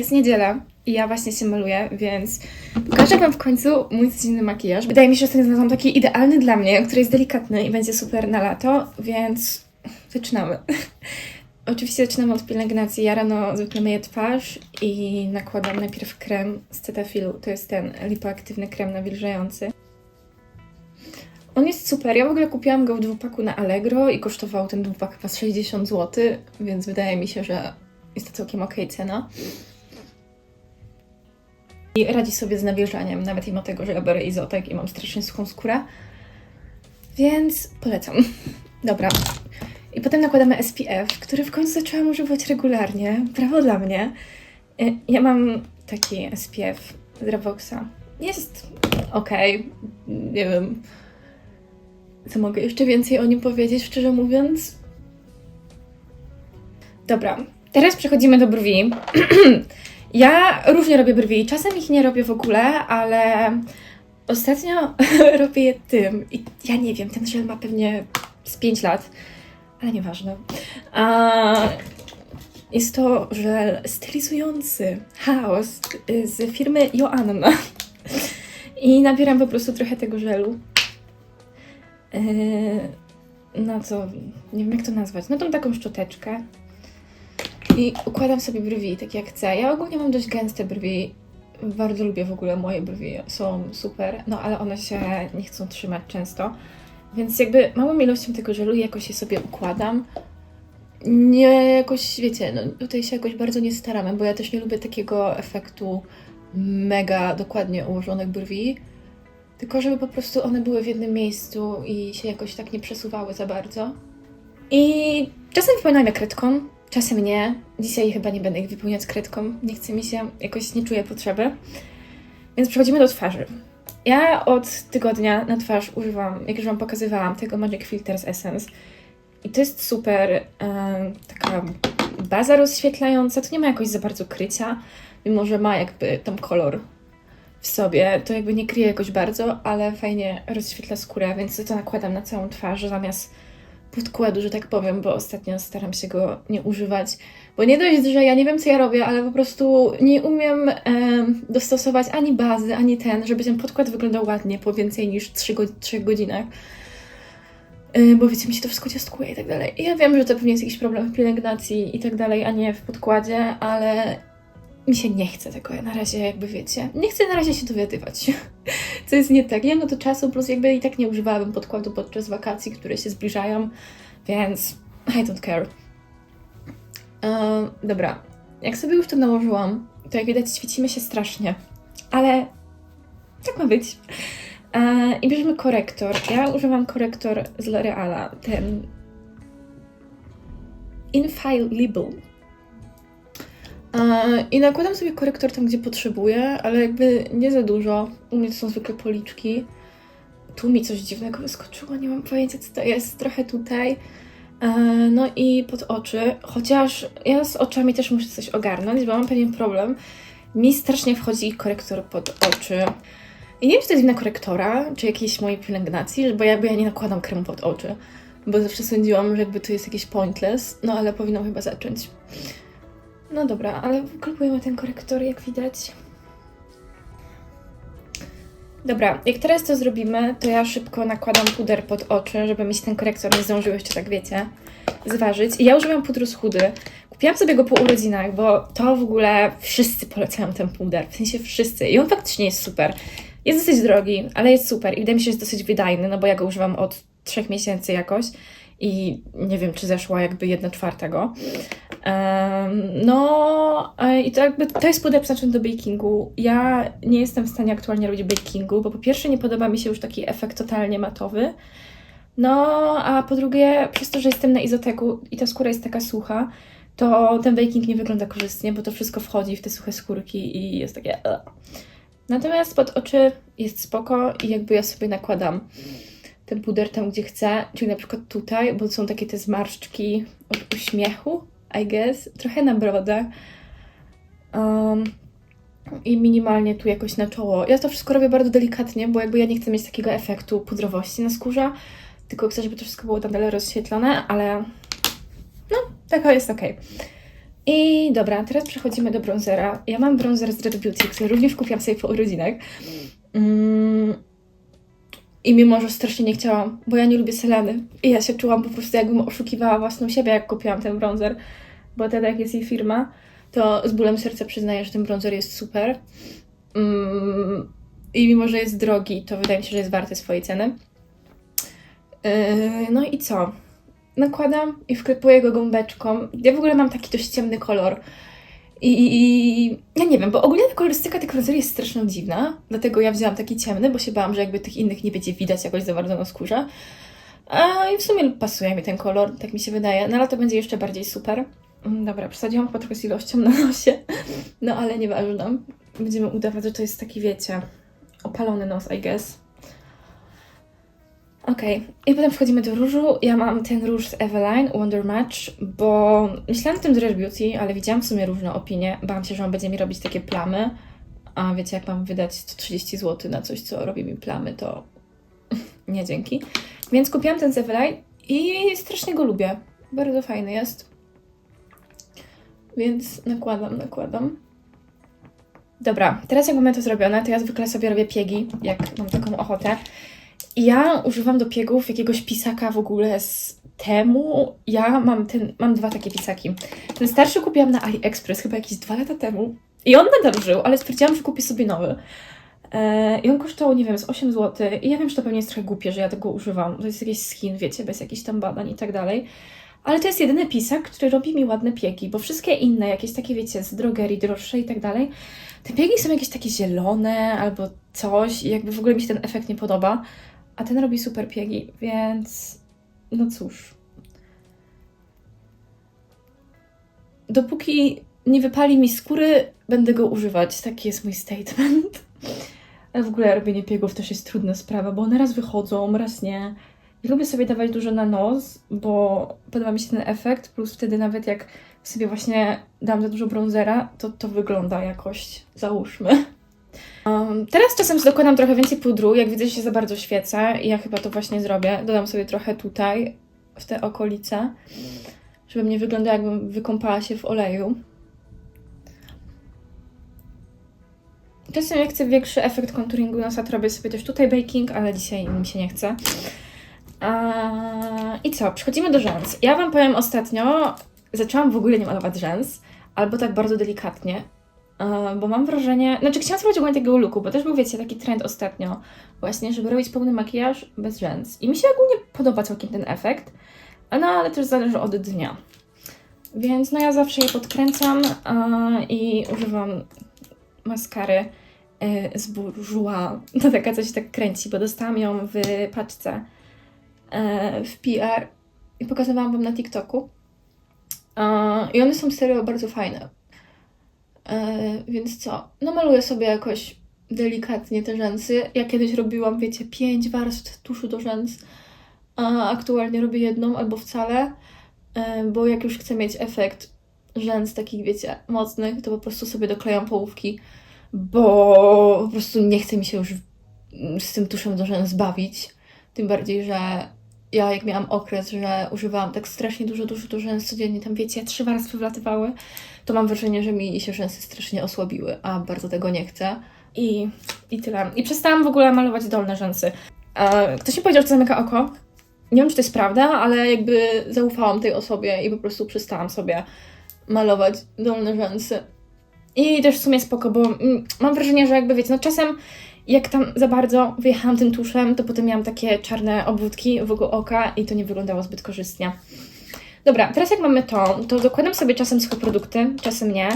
Jest niedziela i ja właśnie się maluję, więc pokażę Wam w końcu mój codzienny makijaż. Wydaje mi się, że ten znalazłam taki idealny dla mnie, który jest delikatny i będzie super na lato, więc zaczynamy. Oczywiście zaczynam od pielęgnacji. Ja rano zwykle myję twarz i nakładam najpierw krem z Cetafilu. To jest ten lipoaktywny krem nawilżający. On jest super. Ja w ogóle kupiłam go w dwupaku na Allegro i kosztował ten dwupak chyba z 60 zł, więc wydaje mi się, że jest to całkiem okej cena. I radzi sobie z nawilżaniem, nawet mimo tego, że ja biorę izotek i mam strasznie suchą skórę. Więc polecam. Dobra. I potem nakładamy SPF, który w końcu zaczęłam używać regularnie. Brawo dla mnie. Y, Ja mam taki SPF z Revoxa. Jest okej. Nie wiem, co mogę jeszcze więcej o nim powiedzieć, szczerze mówiąc. Dobra, teraz przechodzimy do brwi. ja różnie robię brwi. Czasem ich nie robię w ogóle, ale ostatnio robię je tym. I ja nie wiem, ten żel ma pewnie z 5 lat, ale nieważne. A, jest to żel stylizujący chaos y, z firmy Joanna. I nabieram po prostu trochę tego żelu. Yy, no co, nie wiem jak to nazwać, no tą taką szczoteczkę i układam sobie brwi tak jak chcę. Ja ogólnie mam dość gęste brwi, bardzo lubię w ogóle moje brwi, są super, no ale one się nie chcą trzymać często, więc jakby małą ilością tego żelu jakoś je sobie układam. Nie jakoś, wiecie, no tutaj się jakoś bardzo nie staramy, bo ja też nie lubię takiego efektu mega dokładnie ułożonych brwi. Tylko żeby po prostu one były w jednym miejscu i się jakoś tak nie przesuwały za bardzo. I czasem wypełniam kredką, czasem nie. Dzisiaj chyba nie będę ich wypełniać kredką. Nie chce mi się, jakoś nie czuję potrzeby. Więc przechodzimy do twarzy. Ja od tygodnia na twarz używam, jak już Wam pokazywałam, tego Magic Filters Essence. I to jest super, taka baza rozświetlająca. To nie ma jakoś za bardzo krycia, mimo że ma jakby tam kolor w sobie. To jakby nie kryje jakoś bardzo, ale fajnie rozświetla skórę, więc to nakładam na całą twarz zamiast podkładu, że tak powiem, bo ostatnio staram się go nie używać. Bo nie dość, że ja nie wiem, co ja robię, ale po prostu nie umiem em, dostosować ani bazy, ani ten, żeby ten podkład wyglądał ładnie po więcej niż 3, go 3 godzinach. Y, Bo wiecie, mi się to wszystko ciastkuje i tak dalej. I ja wiem, że to pewnie jest jakiś problem w pielęgnacji i tak dalej, a nie w podkładzie, ale mi się nie chce tego na razie, jakby wiecie. Nie chcę na razie się dowiadywać, co jest nie tak. Mam na to czasu, plus jakby i tak nie używałabym podkładu podczas wakacji, które się zbliżają, więc I don't care. Ehm, dobra, jak sobie już to nałożyłam, to jak widać świecimy się strasznie, ale tak ma być. Eee, I bierzemy korektor. Ja używam korektor z L'Oreala, ten Infallible. I nakładam sobie korektor tam, gdzie potrzebuję, ale jakby nie za dużo. U mnie to są zwykle policzki. Tu mi coś dziwnego wyskoczyło, nie mam pojęcia co to jest. Trochę tutaj. E, No i pod oczy. Chociaż ja z oczami też muszę coś ogarnąć, bo mam pewien problem. Mi strasznie wchodzi korektor pod oczy. I nie wiem, czy to jest wina korektora, czy jakiejś mojej pielęgnacji, bo jakby ja nie nakładam kremu pod oczy. Bo zawsze sądziłam, że jakby to jest jakieś pointless, no ale powinnam chyba zacząć. No dobra, ale klubujemy ten korektor, jak widać. Dobra, jak teraz to zrobimy, to ja szybko nakładam puder pod oczy, żeby mi się ten korektor nie zdążył jeszcze, tak wiecie, zważyć. I ja używam pudru z chudy. Kupiłam sobie go po urodzinach, bo to w ogóle wszyscy polecają ten puder, w sensie wszyscy. I on faktycznie jest super. Jest dosyć drogi, ale jest super i wydaje mi się, że jest dosyć wydajny, no bo ja go używam od trzech miesięcy jakoś i nie wiem, czy zeszła jakby jedna czwarta go. Em, no e, i to jakby to jest puder przeznaczony do bakingu. Ja nie jestem w stanie aktualnie robić bakingu, bo po pierwsze nie podoba mi się już taki efekt totalnie matowy. No, a po drugie, przez to, że jestem na izoteku i ta skóra jest taka sucha, to ten baking nie wygląda korzystnie, bo to wszystko wchodzi w te suche skórki i jest takie. Natomiast pod oczy jest spoko i jakby ja sobie nakładam ten puder tam, gdzie chcę, czyli na przykład tutaj, bo są takie te zmarszczki od uśmiechu, I guess, trochę na brodę. Um, I minimalnie tu jakoś na czoło. Ja to wszystko robię bardzo delikatnie, bo jakby ja nie chcę mieć takiego efektu pudrowości na skórze, tylko chcę, żeby to wszystko było nadal rozświetlone, ale no, taka jest ok. I dobra, teraz przechodzimy do bronzera. Ja mam bronzer z Red Beauty, który również kupiłam sobie po urodzinach. Mm. I mimo, że strasznie nie chciałam, bo ja nie lubię seleny. I ja się czułam po prostu jakbym oszukiwała własną siebie, jak kupiłam ten bronzer. Bo wtedy jak jest jej firma, to z bólem serca przyznaję, że ten bronzer jest super. Mm. I mimo, że jest drogi, to wydaje mi się, że jest warty swojej ceny. Yy, no i co? Nakładam i wklepuję go gąbeczką. Ja w ogóle mam taki dość ciemny kolor. I, i ja nie wiem, bo ogólnie ta kolorystyka tych bronzerów jest strasznie dziwna, dlatego ja wzięłam taki ciemny, bo się bałam, że jakby tych innych nie będzie widać jakoś za bardzo na skórze. A, I w sumie pasuje mi ten kolor, tak mi się wydaje. Na lato będzie jeszcze bardziej super. Mm, Dobra, przesadziłam chyba trochę z ilością na nosie, no ale nieważne. Będziemy udawać, że to jest taki, wiecie, opalony nos, I guess. Okej, i potem wchodzimy do różu. Ja mam ten róż z Eveline Wonder Match, bo myślałam o tym z Rare Beauty, ale widziałam w sumie różne opinie. Bałam się, że on będzie mi robić takie plamy. A wiecie, jak mam wydać 130 zł na coś, co robi mi plamy, to nie dzięki. Więc kupiłam ten z Eveline i strasznie go lubię. Bardzo fajny jest. Więc nakładam, nakładam. Dobra, teraz jak mamy to zrobione, to ja zwykle sobie robię piegi, jak mam taką ochotę. Ja używam do piegów jakiegoś pisaka w ogóle z temu. Ja mam ten, mam dwa takie pisaki. Ten starszy kupiłam na AliExpress chyba jakieś dwa lata temu. I on nadal żył, ale stwierdziłam, że kupię sobie nowy. E, I on kosztował, nie wiem, z 8 zł. I ja wiem, że to pewnie jest trochę głupie, że ja tego używam. To jest jakiś skin, wiecie, bez jakichś tam badań i tak dalej. Ale to jest jedyny pisak, który robi mi ładne piegi, bo wszystkie inne, jakieś takie, wiecie, z drogerii, droższe i tak dalej, te piegi są jakieś takie zielone albo coś i jakby w ogóle mi się ten efekt nie podoba. A ten robi super piegi, więc no cóż. Dopóki nie wypali mi skóry, będę go używać. Taki jest mój statement. Ale w ogóle robienie piegów też jest trudna sprawa, bo one raz wychodzą, raz nie. I lubię sobie dawać dużo na nos, bo podoba mi się ten efekt, plus wtedy nawet jak sobie właśnie dam za dużo bronzera, to to wygląda jakoś, załóżmy. Um, teraz czasem dokładam trochę więcej pudru, jak widzę, że się za bardzo świecę i ja chyba to właśnie zrobię. Dodam sobie trochę tutaj, w te okolice, żeby mnie wyglądało jakbym wykąpała się w oleju. Czasem jak chcę większy efekt konturingu nosa, to robię sobie też tutaj baking, ale dzisiaj mi się nie chce. I co? Przechodzimy do rzęs. Ja Wam powiem ostatnio, zaczęłam w ogóle nie malować rzęs, albo tak bardzo delikatnie, bo mam wrażenie, znaczy chciałam spróbować ogólnie tego looku, bo też był, wiecie, taki trend ostatnio właśnie, żeby robić pełny makijaż bez rzęs. I mi się ogólnie podoba całkiem ten efekt, no ale też zależy od dnia. Więc no ja zawsze je podkręcam e, i używam maskary e, z Bourjois. To taka coś tak kręci, bo dostałam ją w paczce e, w PR i pokazywałam Wam na TikToku. E, I one są serio bardzo fajne. E, więc co? No maluję sobie jakoś delikatnie te rzęsy. Ja kiedyś robiłam, wiecie, pięć warstw tuszu do rzęs, a aktualnie robię jedną albo wcale, e, bo jak już chcę mieć efekt rzęs takich, wiecie, mocnych, to po prostu sobie doklejam połówki, bo po prostu nie chce mi się już z tym tuszem do rzęs bawić. Tym bardziej, że ja jak miałam okres, że używałam tak strasznie dużo tuszu do rzęs codziennie, tam wiecie, trzy warstwy wlatywały, to mam wrażenie, że mi się rzęsy strasznie osłabiły, a bardzo tego nie chcę. I, i tyle. I przestałam w ogóle malować dolne rzęsy. E, ktoś mi powiedział, że zamyka oko. Nie wiem, czy to jest prawda, ale jakby zaufałam tej osobie i po prostu przestałam sobie malować dolne rzęsy. I też w sumie spoko, bo mm, mam wrażenie, że jakby wiecie, no czasem jak tam za bardzo wyjechałam tym tuszem, to potem miałam takie czarne obwódki wokół oka i to nie wyglądało zbyt korzystnie. Dobra, teraz jak mamy to, to dokładam sobie czasem produkty, czasem nie.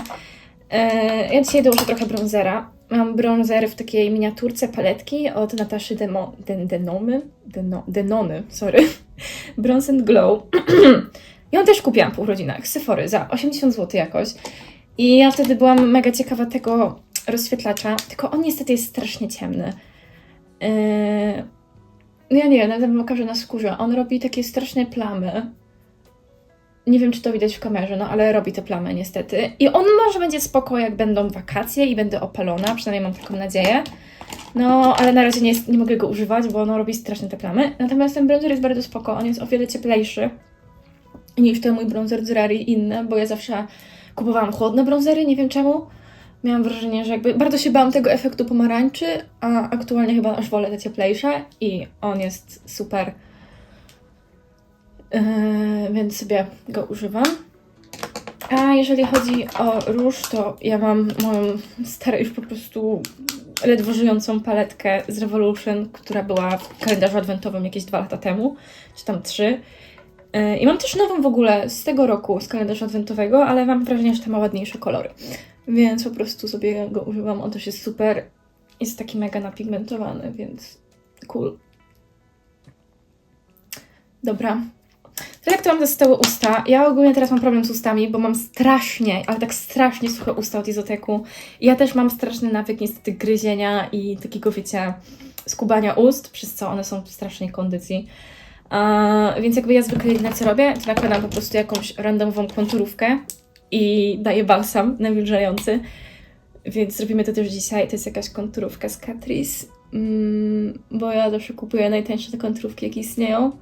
Eee, ja dzisiaj dołożę trochę bronzera. Mam bronzer w takiej miniaturce paletki od Nataszy Demo, Den, Denomy, Deno, Denony, sorry. Bronze and Glow. On też kupiłam po urodzinach z Sephory za 80 zł jakoś. I ja wtedy byłam mega ciekawa tego rozświetlacza, tylko on niestety jest strasznie ciemny. Yy... No ja nie wiem, nawet wam okaże na skórze. On robi takie straszne plamy. Nie wiem, czy to widać w kamerze, no ale robi te plamy niestety. I on może będzie spoko, jak będą wakacje i będę opalona, przynajmniej mam taką nadzieję. No, ale na razie nie, jest, nie mogę go używać, bo on robi strasznie te plamy. Natomiast ten bronzer jest bardzo spoko, on jest o wiele cieplejszy niż ten mój bronzer z Rari inny, bo ja zawsze kupowałam chłodne bronzery, nie wiem czemu. Miałam wrażenie, że jakby bardzo się bałam tego efektu pomarańczy, a aktualnie chyba aż wolę te cieplejsze i on jest super. Yy, więc sobie go używam. A jeżeli chodzi o róż, to ja mam moją starą już po prostu ledwo żyjącą paletkę z Revolution, która była w kalendarzu adwentowym jakieś dwa lata temu, czy tam trzy. Yy, I mam też nową w ogóle z tego roku, z kalendarza adwentowego, ale mam wrażenie, że ta ma ładniejsze kolory. Więc po prostu sobie go używam. On też jest super. Jest taki mega napigmentowany, więc cool. Dobra. Jak to mam zostały usta? Ja ogólnie teraz mam problem z ustami, bo mam strasznie, ale tak strasznie suche usta od izoteku. Ja też mam straszny nawyk niestety gryzienia i takiego, wiecie, skubania ust, przez co one są w strasznej kondycji. A, więc jakby ja zwykle jedyne co robię, to nakładam po prostu jakąś randomową konturówkę i daję balsam nawilżający. Więc zrobimy to też dzisiaj. To jest jakaś konturówka z Catrice, mm, bo ja zawsze kupuję najtańsze te konturówki, jakie istnieją.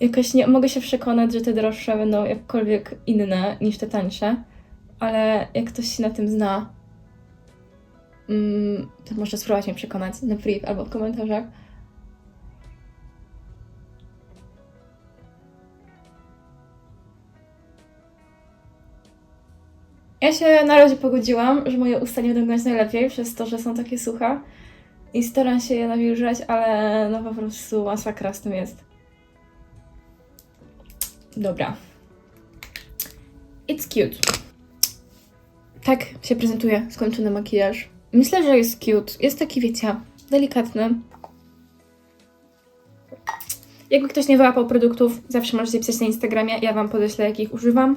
Jakoś nie mogę się przekonać, że te droższe będą jakkolwiek inne niż te tańsze, ale jak ktoś się na tym zna, mm, to może spróbować mnie przekonać na priv albo w komentarzach. Ja się na razie pogodziłam, że moje usta nie będą grać najlepiej przez to, że są takie suche i staram się je nawilżać, ale no po prostu masakra z tym jest. Dobra. It's cute. Tak się prezentuje skończony makijaż. Myślę, że jest cute. Jest taki, wiecie, delikatny. Jakby ktoś nie wyłapał produktów, zawsze możecie pisać na Instagramie. Ja Wam podeślę, jakich używam.